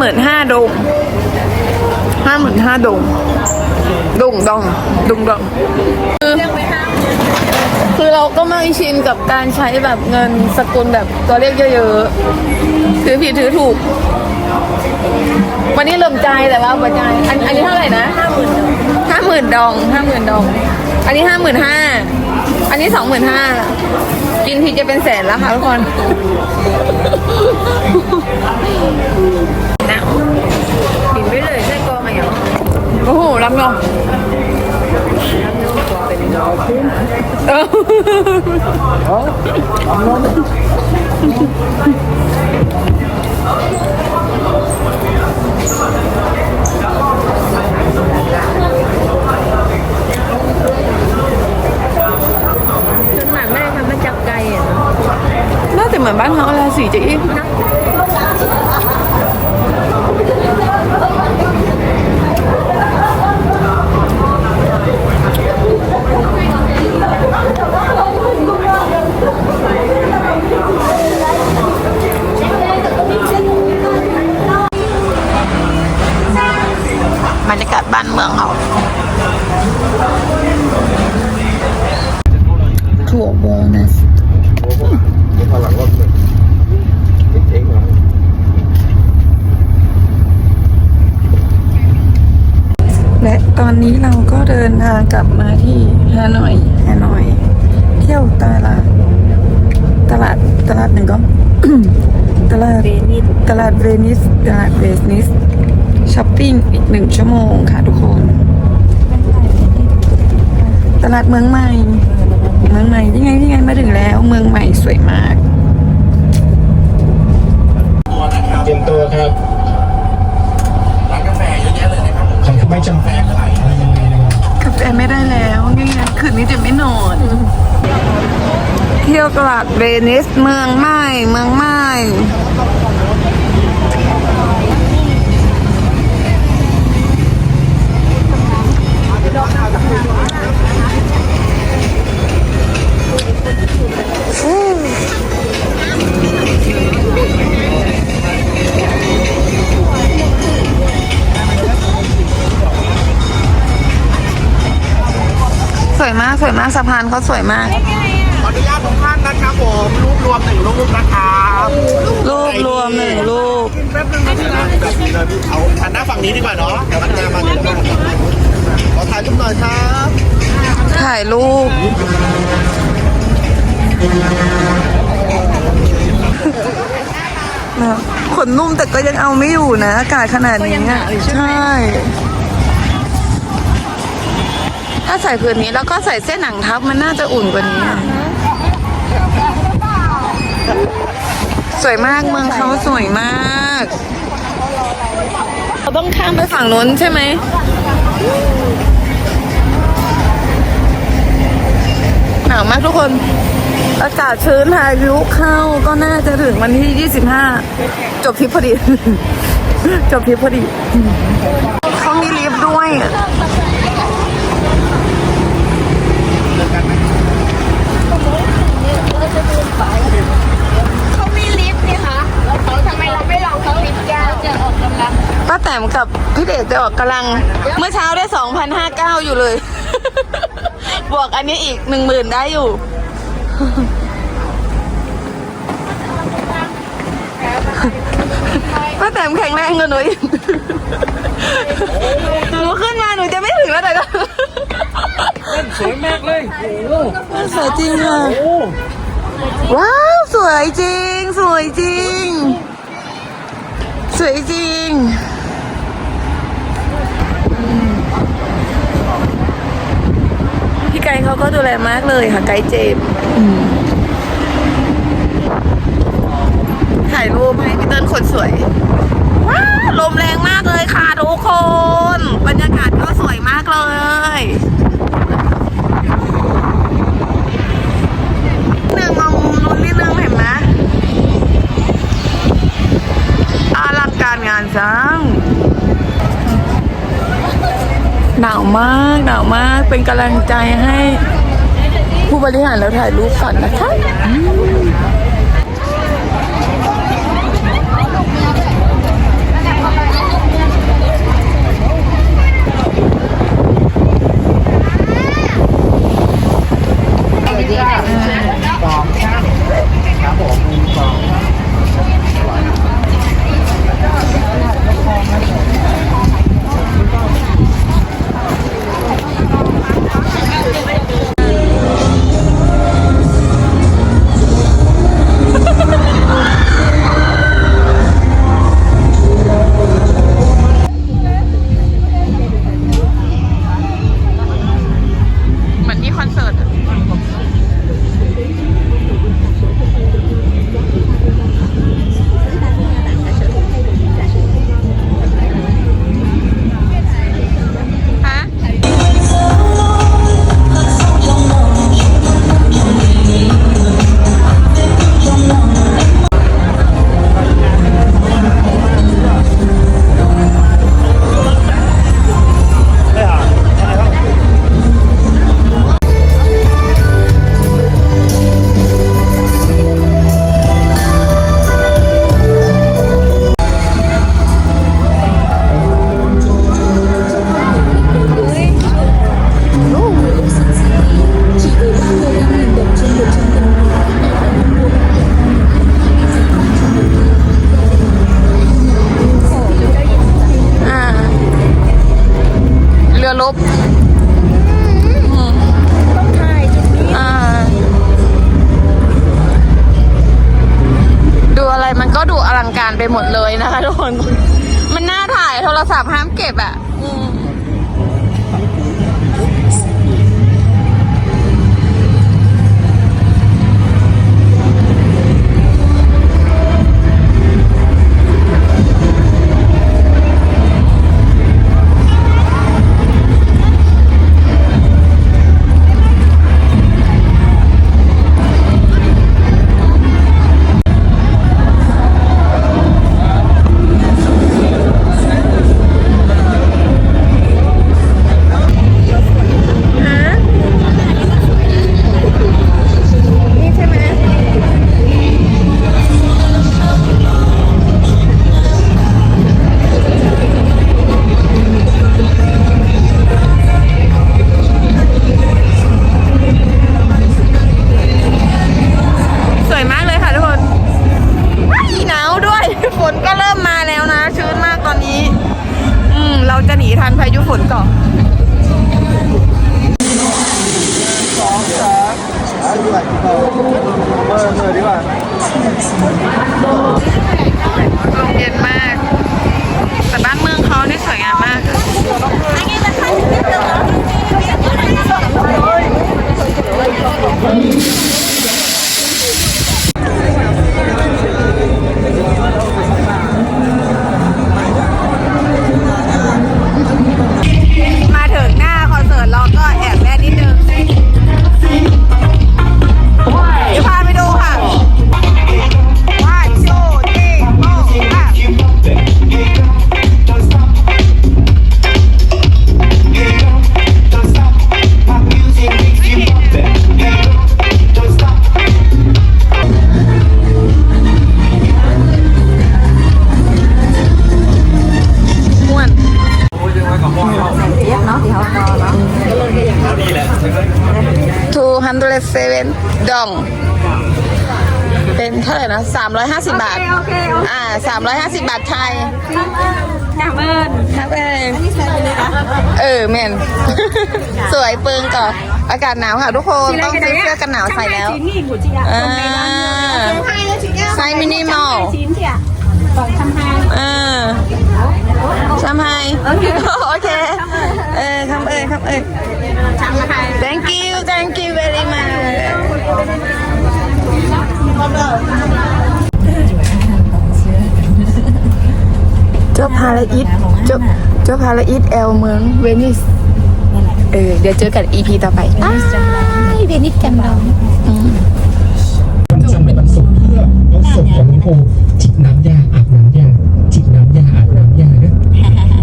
หมื่นห้าดงห้าหมื่นห้าดงดงดองดงดองคือคือเราก็ไม่ชินกับการใช้แบบเงินสกุลแบบตัวเลขเยอะๆถือผิดถือถูก วันนี้เริ่มใจแต่ว่าปัจจัยอันอันนี้เท่าไหร่นะห้าหมื่นห้าหมื่นดองห้าหมื่นดอง อันนี้ห้าหมื่นห้าอันนี้สองหมื่นห้ากินทีจะเป็นแสนแล้วค่ะทุกคน โอ้โหรับเนาะเออส่วนมากไม่ได้ทำมาจากไก่อะเนาะน่าจะเหมือน บรรยากาศบ้านเมืองเขาถั่ววอลนัสพอหลังรถเลยเองเหรอและตอนนี้เราก็เดินทางกลับมาที่ฮานอยฮานอย เที่ยวตลาด ตลาดตลาดหนึ่งก็ตลาดเวนิสตลาดเวนิสตลาดเวนิส ช้อปปิ้งอีกหนึ่งชั่วโมงค่ะทุกคน ตลาดเมืองใหม่ เมืองใหม่ยังไงยังไงมาถึงแล้ว เมืองใหม่สวยมากเตรียมตัวครับร้านกาแฟเยอะแยะเลยนะครับไม่จำเป็นอะไรกาแฟไม่ได้แล้วนี่ไงคืนนี้จะไม่นอน เที่ยวตลาดเวนิสเมืองใหม่เมืองใหม่ สวยมากสวยมากสะพานเขาสวยมาก ขออนุญาตทุกท่านนะครับผมรูปรวมหนึ่งรูปนะครับรูปรวมหนึ่งรูปแป๊บนึงนะพี่นะแบบนี้เลยพี่เอาหันหน้าฝั่งนี้ดีกว่าเนาะเดี๋ยวมันหน้ามาอยู่ด้านหน้าขอถ่ายรูปหน่อยครับถ่ายรูปนะขนนุ่มแต่ก็ยังเอาไม่อยู่นะ อากาศขนาดนี้อะใช่ ถ้าใส่ผืนนี้แล้วก็ใส่เส้นหนังทับมันน่าจะอุ่นกว่านี้ สวยมากเมืองเขาสวยมากเราต้องข้ามไปฝั่งนู้นใช่ไหมหนาวมากทุกคน อากาศชื้นพายุเข้าก็น่าจะถึงวันที่ 25 จบทริปพอดี จบทริปพอดี เขามีลิฟต์ด้วย เขามีลิฟต์นี่คะทำไมเราไม่ลองเขาลิฟต์แก้วจะออกกำลัง ป้าแต้มกับ พี่เดชจะออกกำลัง เมื่อเช้าได้2,059อยู่เลย บวกอันนี้อีก10,000ได้อยู่ ป้าแต้มแข็งแรงกว่าหนูอีกหนูขึ้นมาหนูจะไม่ถึงแล้วแต่ก็สวยมากเลยโอ้สวยจริงค่ะว้าว สวยจริง สวยจริง สวยจริง ไก่เขาก็ดูแลมากเลยค่ะไกด์เจมถ่ายรูปให้พี่เติ้ลคนสวยว้าลมแรงมากเลยค่ะทุกคน บรรยากาศก็สวยมากเลย มากหนาวมากเป็นกำลังใจให้ผู้บริหารแล้วถ่ายรูปก่อนนะคะ ลบดูอะไรมันก็ดูอลังการไปหมดเลยนะคะทุกคน มันน่าถ่ายโทรศัพท์ห้ามเก็บอะ่ะ เออเอยดีกว่าลมเย็นมาก แต่บ้านเมืองเขานี่สวยงามมากมา 107ดอง เป็นเท่าไหร่นะาสิบบาทอ่าสามร้อยห้าสิบบาทไทยนับเอิญนับเอิญเออแมนสวยเปิงก่อนอากาศหนาวค่ะทุกคน ต้องซื้อเสื้อกันหนาวใส่แล้วอ่าไซส์มินิมอลอ่าทำไมโอเค เออคำเอ่ยคำเอ่ยทำอะไร thank you thank you very much เจ้าพาราอิทเจ้าเจ้าพาราอิทแอลเมืองเวนิส เออ เดี๋ยวเจอกัน EP ต่อไปอ้ายเวนิสแกมเราอืมจำเป็นวันศุกร์เพื่อเอาศพของลุงโฮจิบน้ำยาอาบน้ำยาจิบน้ำยาอาบน้ำยาเนี่ย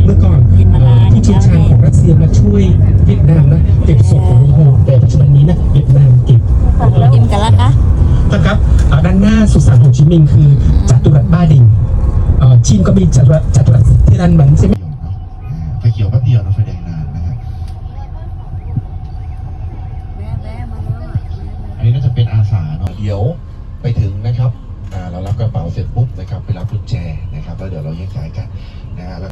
เมื่อก่อนเอ่อที่เชี่ยวชาญของรัสเซียมาช่วยเวียดนามนะเก็บศพของลุงโฮแต่ปัจจุบันนี้นะเวียดนามเก็บกินกันแล้วคะนะครับอ่าด้านหน้าสุสานโฮจิมินห์คือจัตุรัสบ้าดิงเอ่อจีนก็มีจัตุรัสจัตุรัสที่รันมันใช่ไหมไฟเขียวแป๊บเดียวนะไฟแดงนานนะฮะอันนี้น่าจะเป็นอาสาเนาะเดี๋ยวไปถึงนะครับอ่าเรารับกระเป๋าเสร็จปุ๊บนะครับไปรับกุญแจนะครับแล้วเดี๋ยวเราแยกย้ายกันนะฮะแล้ว